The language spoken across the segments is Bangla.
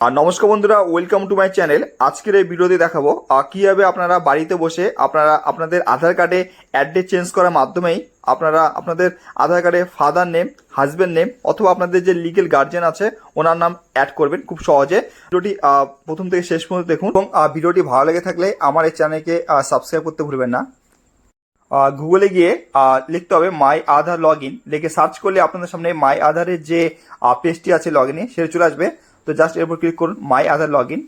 আর নমস্কার বন্ধুরা ওয়েলকাম টু মাই চ্যানেল আজকের এই ভিডিওতে দেখাবো কীভাবে আপনারা বাড়িতে বসে আপনারা, আপনাদের আধার কার্ডে অ্যাড্রেস চেঞ্জ করার মাধ্যমেই আপনারা, আপনাদের আধার কার্ডে ফাদার নেম হাজব্যান্ড নেম অথবা আপনাদের যে লিগেল গার্জেন আছে, ওনার নাম অ্যাড করবেন খুব সহজে। ভিডিওটি প্রথম থেকে শেষ পর্যন্ত দেখুন এবং ভিডিওটি ভালো লেগে থাকলে আমার এই চ্যানেলকে সাবস্ক্রাইব করতে ভুলবেন না। গুগলে গিয়ে লিখতে হবে মাই আধার লগ ইন লিখে সার্চ করলে আপনাদের সামনে মাই আধারের যে পেজটি আছে লগ ইনে সেটা চলে আসবে। তো জাস্ট এরপর ক্লিক করুন মাই আধার লগ ইন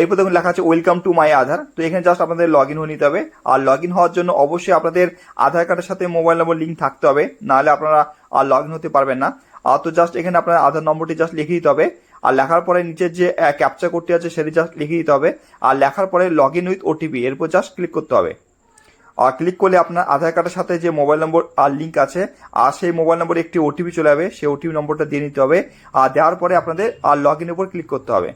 এরপর দেখুন লেখা আছে ওয়েলকাম টু মাই আধার তো এখানে জাস্ট আপনাদের লগ ইন হয়ে নিতে হবে। আর লগ ইন হওয়ার জন্য অবশ্যই আপনাদের আধার কার্ডের সাথে মোবাইল নম্বর লিঙ্ক থাকতে হবে। নাহলে আপনারা আর লগ ইন হতে পারবেন না। আর তো জাস্ট এখানে আপনার আধার নম্বরটি জাস্ট লিখে দিতে হবে। আর লেখার পরে নিচের যে ক্যাপচার কোডটি আছে, সেটি জাস্ট লিখে দিতে হবে। আর লেখার পরে লগ ইন উইথ ওটিপি এরপর জাস্ট ক্লিক করতে হবে। ক্লিক করলে আপনার আধার কার্ডের সাথে যে মোবাইল নম্বর আর লিঙ্ক আছে, আর সেই মোবাইল নম্বরে একটি ওটিপি চলে যাবে, সেই ওটিপি নম্বরটা দিয়ে নিতে হবে। আর দেওয়ার পরে আপনাদের আর লগ ইনের উপর ক্লিক করতে হবে।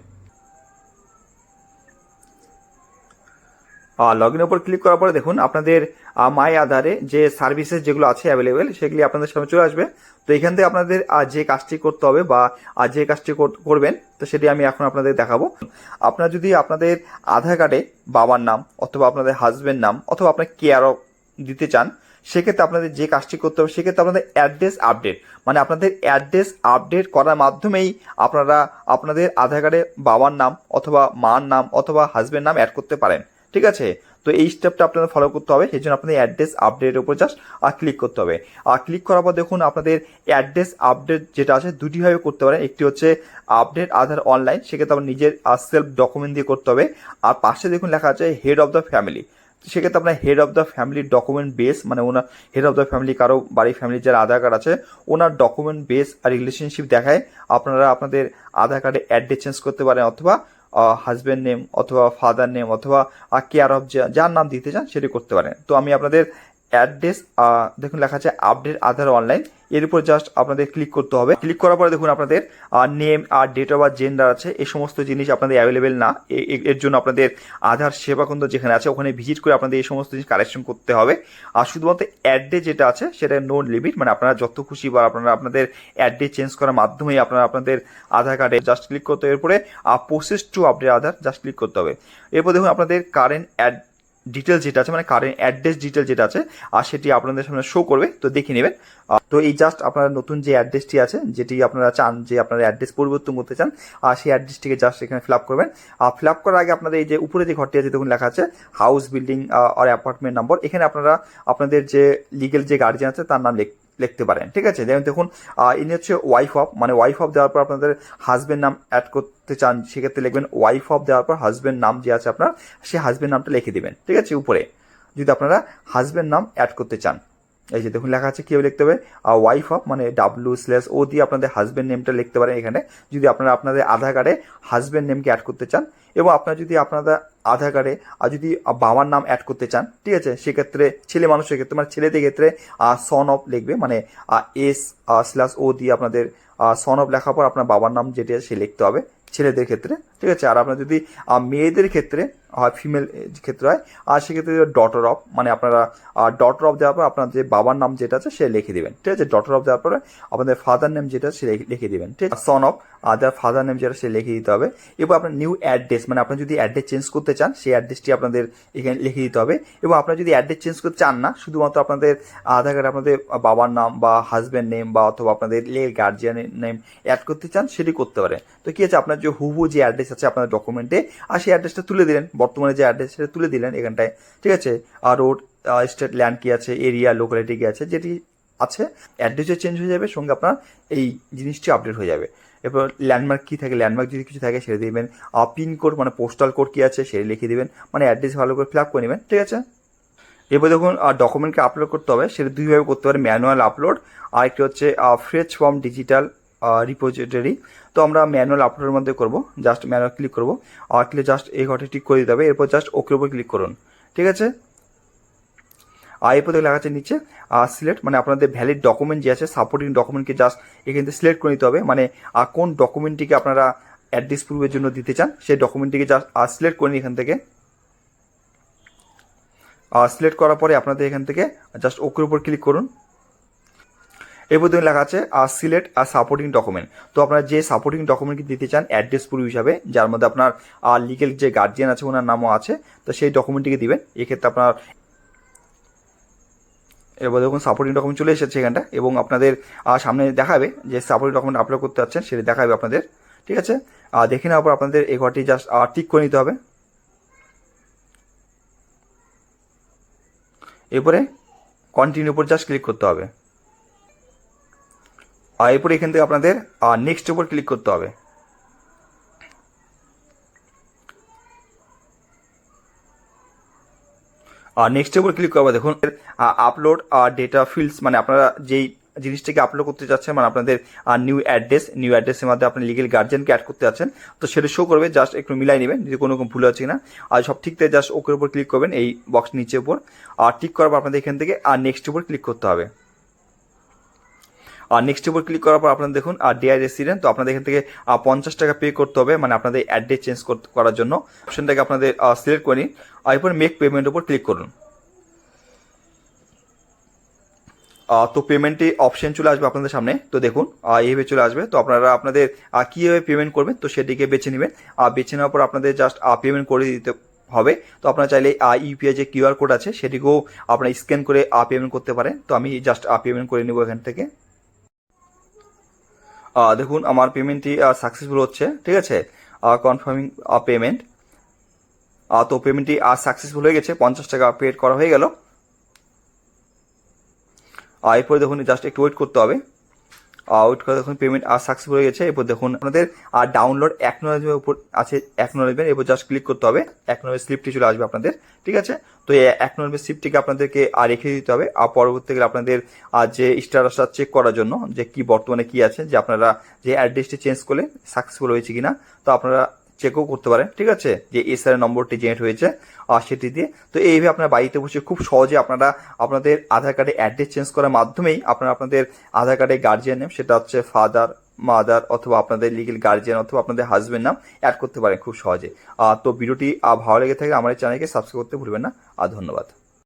লগ ইনের উপর ক্লিক করার পরে দেখুন আপনাদের মাই আধারে যে সার্ভিসেস যেগুলো আছে অ্যাভেলেবেল সেগুলি আপনাদের সামনে চলে আসবে। তো এখান থেকে আপনাদের যে কাজটি করতে হবে বা যে কাজটি কর- করবেন, তো সেটি আমি এখন আপনাদের দেখাবো। আপনার যদি আপনাদের আধার কার্ডে বাবার নাম অথবা আপনাদের হাজবেন্ড নাম অথবা আপনার কেয়ারও দিতে চান, সেক্ষেত্রে আপনাদের যে কাজটি করতে হবে, সেক্ষেত্রে আপনাদের অ্যাড্রেস আপডেট মানে আপনাদের অ্যাড্রেস আপডেট করার মাধ্যমেই আপনারা আপনাদের আধার কার্ডে বাবার নাম অথবা মার নাম অথবা হাজবেন্ড নাম অ্যাড করতে পারেন। ঠিক আছে? তো এই স্টেপটা আপনাদের ফলো করতে হবে, সেই জন্য আপনাদের অ্যাড্রেস আপডেটের উপর জাস্ট আর ক্লিক করতে হবে। আর ক্লিক করার পর দেখুন আপনাদের অ্যাড্রেস আপডেট যেটা আছে দুটিভাবে করতে পারেন। একটি হচ্ছে আপডেট আধার অনলাইন সেক্ষেত্রে আপনার নিজের সেলফ ডকুমেন্ট দিয়ে করতে হবে। আর পাশে দেখুন লেখা আছে হেড অফ দ্য ফ্যামিলি সেক্ষেত্রে আপনার হেড অফ দ্য ফ্যামিলির ডকুমেন্ট বেস মানে ওনার হেড অফ দ্য ফ্যামিলি কারও বাড়ির ফ্যামিলির যারা আধার কার্ড আছে, ওনার ডকুমেন্ট বেস আর রিলেশনশিপ দেখায়। আপনারা আপনাদের আধার কার্ডে অ্যাড্রেস চেঞ্জ করতে পারেন, অথবা হাজব্যান্ড নেম অথবা ফাদার নেম অথবা কেয়ার অফ যার নাম দিতে চান সেটি করতে পারেন। তো আমি আপনাদের অ্যাড্রেস দেখুন লেখা আছে আপডেট আধার অনলাইন। এর উপর জাস্ট আপনাদের ক্লিক করতে হবে। ক্লিক করার পরে দেখুন আপনাদের নেম আর ডেট অফ বার্থ জেন্ডার আছে। এই সমস্ত জিনিস আপনাদের অ্যাভেলেবেল না। এর জন্য আপনাদের আধার সেবা কেন্দ্র যেখানে আছে, ওখানে ভিজিট করে আপনাদের এই সমস্ত জিনিস কালেকশন করতে হবে। আর শুধুমাত্র অ্যাড্রেস যেটা আছে, সেটা নো লিমিট মানে আপনারা যত খুশি বা আপনারা আপনাদের অ্যাড্রেস চেঞ্জ করার মাধ্যমেই আপনারা আপনাদের আধার কার্ডে জাস্ট ক্লিক করতে হবে। এরপরে process to update Aadhaar just click করতে হবে। এরপর দেখুন আপনাদের কারেন্ট অ্যাড ডিটেলস যেটা আছে মানে কারেন্ট অ্যাড্রেস ডিটেল যেটা আছে, আর সেটি আপনাদের সামনে শো করবে, তো দেখে নেবেন। তো এই জাস্ট আপনার নতুন যে অ্যাড্রেসটি আছে, যেটি আপনারা চান যে আপনার অ্যাড্রেস পরিবর্তন করতে চান, আর সেই অ্যাড্রেসটিকে জাস্ট এখানে ফিল আপ করবেন। আর ফিল আপ করার আগে আপনাদের এই যে উপরে যে ঘরটি আছে, দেখুন লেখা আছে হাউস বিল্ডিং আর অ্যাপার্টমেন্ট নম্বর এখানে আপনারা, আপনাদের যে লিগেল যে গার্জিয়ান আছে, তার নাম লিখতে পারেন, ঠিক আছে? যেমন দেখুন ইনি হচ্ছে ওয়াইফ অফ মানে ওয়াইফ অফ দেওয়ার পর আপনাদের হাজবেন্ড নাম অ্যাড করতে চান, সেক্ষেত্রে লিখবেন ওয়াইফ অফ দেওয়ার পর হাজব্যান্ড নাম যে আছে আপনার, সেই হাজবেন্ড নামটা লিখে দেবেন, ঠিক আছে? উপরে। যদি আপনারা হাজব্যান্ড নাম অ্যাড করতে চান এই যে দেখুন, লেখা আছে কীভাবে লিখতে হবে? ওয়াইফ অফ মানে ডাব্লু স্ল্যাশ ও দিয়ে আপনাদের হাজবেন্ড নেমটা লিখতে পারেন এখানে। যদি আপনারা আপনাদের আধার কার্ডে হাজবেন্ড নেমকে অ্যাড করতে চান, এবং আপনারা যদি আপনাদের আধার কার্ডে আর যদি বাবার নাম অ্যাড করতে চান, ঠিক আছে? সেক্ষেত্রে ছেলে মানুষের ক্ষেত্রে মানে ছেলেদের ক্ষেত্রে সন অফ লিখবে মানে এস স্ল্যাশ ও দিয়ে আপনাদের সন অফ লেখার পর আপনার বাবার নাম যেটি সে লিখতে হবে। ছেলেদের ক্ষেত্রে, ঠিক আছে? আর আপনার যদি মেয়েদের ক্ষেত্রে, হয় ফিমেল ক্ষেত্রে হয়, আর সেক্ষেত্রে ডটার অফ মানে আপনারা ডটার অফ দেওয়ার পর আপনার যে বাবার নাম যেটা আছে, সে লিখে দেবেন, ঠিক আছে? ডটার অফ দেওয়ার পরে আপনাদের ফাদার নেম যেটা সে লিখে- দিবেন, ঠিক আছে? Son of other father name যেটা, সে লিখে দিতে হবে। এবং আপনার নিউ অ্যাড্রেস মানে আপনি যদি অ্যাড্রেস চেঞ্জ করতে চান, সেই অ্যাড্রেসটি আপনাদের এখানে লিখে দিতে হবে। এবং আপনারা যদি অ্যাড্রেস চেঞ্জ করতে চান না, শুধুমাত্র আপনাদের আধার কার্ডে, আপনাদের বাবার নাম বা হাজব্যান্ড নেম বা অথবা আপনাদের গার্জিয়ানের নেম অ্যাড করতে চান, সেটি করতে পারেন। তো কি আছে? আপনার যে হুবু যে অ্যাড্রেস আছে আপনার ডকুমেন্টে আর সেই অ্যাড্রেসটা তুলে দিলেন, বর্তমানে যে অ্যাড্রেস সেটা তুলে দিলেন এখানটায়, ঠিক আছে? আর রোড স্টেট ল্যান্ড কি আছে এরিয়া লোকালিটি কি আছে, যেটি আছে অ্যাড্রেসও চেঞ্জ হয়ে যাবে, সঙ্গে আপনার এই জিনিসটি আপডেট হয়ে যাবে। এরপর ল্যান্ডমার্ক কী থাকে ল্যান্ডমার্ক যদি কিছু থাকে, সেটা দিবেন। পিনকোড মানে পোস্টাল কোড কী আছে, সেটা লিখে দিবেন মানে অ্যাড্রেস ভালো করে ফিল আপ করে নেবেন, ঠিক আছে? এরপর দেখুন ডকুমেন্টকে আপলোড করতে হবে, সেটা দুইভাবে করতে পারে ম্যানুয়াল আপলোড আর একটি হচ্ছে ফ্রেচ ফর্ম ডিজিটাল রিপোজিটরি তো আমরা ম্যানুয়াল আপলোডের মধ্যে করব জাস্ট ম্যানুয়াল ক্লিক করব, আর ক্লিক জাস্ট এই ঘরটি ঠিক করে দিতে হবে, এরপর জাস্ট ওকের উপর ক্লিক করুন, ঠিক আছে? আর এরপর দেখে লেখা আছে নিচে সিলেক্ট মানে আপনাদের ভ্যালিড ডকুমেন্ট যে আছে সাপোর্টিং ডকুমেন্টকে জাস্ট এখান থেকে সিলেক্ট করে নিতে হবে মানে কোন ডকুমেন্টটিকে আপনারা অ্যাড্রেস প্রুফের জন্য দিতে চান, সেই ডকুমেন্টটিকে জাস্ট আর সিলেক্ট করে নিন এখান থেকে। আর সিলেক্ট করার পরে আপনাদের এখান থেকে জাস্ট ওকের উপর ক্লিক করুন। এরপর দেখুন লেখা আছে আর সিলেক্ট আর সাপোর্টিং ডকুমেন্ট। তো আপনারা যে সাপোর্টিং ডকুমেন্ট দিতে চান, অ্যাড্রেস প্রুফ হিসাবে, যার মধ্যে আপনার আর লিগেল যে গার্জিয়ান আছে, ওনার নামও আছে, তো সেই ডকুমেন্টটিকে দিবেন। এক্ষেত্রে আপনার এবার দেখুন, সাপোর্টিং ডকুমেন্ট চলে এসেছে এখানটা, এবং আপনাদের সামনে দেখাবে যে সাপোর্টিং ডকুমেন্ট আপলোড করতে যাচ্ছেন, সেটা দেখাবে আপনাদের। ঠিক আছে? আর দেখে নেওয়ার পর আপনাদের এই ঘরটি জাস্ট টিক করে নিতে হবে। এরপরে কন্টিনিউ উপর জাস্ট ক্লিক করতে হবে। আর এরপরে এখান থেকে আপনাদের নেক্সট উপর ক্লিক করতে হবে। আর নেক্সটের উপর ক্লিক করব দেখুন আপলোড আর ডেটা ফিল্ডস মানে আপনারা যেই জিনিসটাকে আপলোড করতে যাচ্ছেন মানে আপনাদের নিউ অ্যাড্রেস নিউ অ্যাড্রেসের মধ্যে আপনি লিগেল গার্জেনকে অ্যাড করতে যাচ্ছেন তো সেটা শো করবে জাস্ট একটু মিলাই নেবেন, যদি কোনো রকম ভুল আছে কিনা। আর সব ঠিক থেকে জাস্ট ওকের উপর ক্লিক করবেন, এই বক্স নিচের উপর। আর টিক করার আপনাদের এখান থেকে আর নেক্সট উপর ক্লিক করতে হবে। আর নেক্সট উপর ক্লিক করার পর আপনারা দেখুন, আর ডিআই রেসিডেন্ট তো আপনাদের এখান থেকে পঞ্চাশ টাকা পে করতে হবে মানে আপনাদের অ্যাড্রেস চেঞ্জ করার জন্য। অপশনটাকে আপনাদের সিলেক্ট করে নিন, আর এরপর মেক পেমেন্ট উপর ক্লিক করুন। তো পেমেন্টে অপশন চলে আসবে আপনাদের সামনে, তো দেখুন এইভাবে চলে আসবে। তো আপনারা আপনাদের কীভাবে পেমেন্ট করবেন, তো সেটিকে বেছে নেবেন। আর বেছে নেওয়ার পর আপনাদের জাস্ট পেমেন্ট করে দিতে হবে। তো আপনারা চাইলে ইউপিআই যে কিউআর কোড আছে, সেটিকেও আপনারা স্ক্যান করে পেমেন্ট করতে পারেন। তো আমি জাস্ট পেমেন্ট করে নেব এখান থেকে। দেখুন, আমার পেমেন্টটি সাকসেসফুল হচ্ছে, ঠিক আছে? কনফার্মিং পেমেন্ট তো পেমেন্টটি আর সাকসেসফুল হয়ে গেছে, পঞ্চাশ টাকা পেড করা হয়ে গেল। এরপরে দেখুন জাস্ট একটু ওয়েট করতে হবে। ওয়েট করে দেখুন পেমেন্ট আর সাকসেসফুল হয়ে গেছে। এরপর দেখুন আপনাদের আর ডাউনলোড অ্যাকনোলেজমেন্ট উপর আছে অ্যাকনোলেজমেন্ট এরপর জাস্ট ক্লিক করতে হবে অ্যাকনোলেজ স্লিপটি চলে আসবে আপনাদের, ঠিক আছে? তো এই অ্যাকনোলেজমেন্ট স্লিপটিকে আপনাদেরকে আর রেখে দিতে হবে। আর পরবর্তীকালে আপনাদের আর যে স্ট্যাটাসটা চেক করার জন্য, যে কি বর্তমানে কি আছে, যে আপনারা যে অ্যাড্রেসটি চেঞ্জ করলে সাকসেসফুল হয়েছে কিনা, তো আপনারা চেকও করতে পারেন, ঠিক আছে? যে এসআর নম্বরটি জেনারেট হয়েছে, আর সেটি দিয়ে। তো এইভাবে আপনার বাড়িতে বসে খুব সহজে আপনারা আপনাদের আধার কার্ডে অ্যাড্রেস চেঞ্জ করার মাধ্যমেই আপনারা আপনাদের আধার কার্ডে গার্জিয়ান নেম সেটা হচ্ছে ফাদার মাদার অথবা আপনাদের লিগেল গার্জিয়ান অথবা আপনাদের হাজবেন্ড নাম অ্যাড করতে পারেন খুব সহজে। তো ভিডিওটি ভালো লেগে থাকে আমার চ্যানেলকে সাবস্ক্রাইব করতে ভুলবেন না। আর ধন্যবাদ।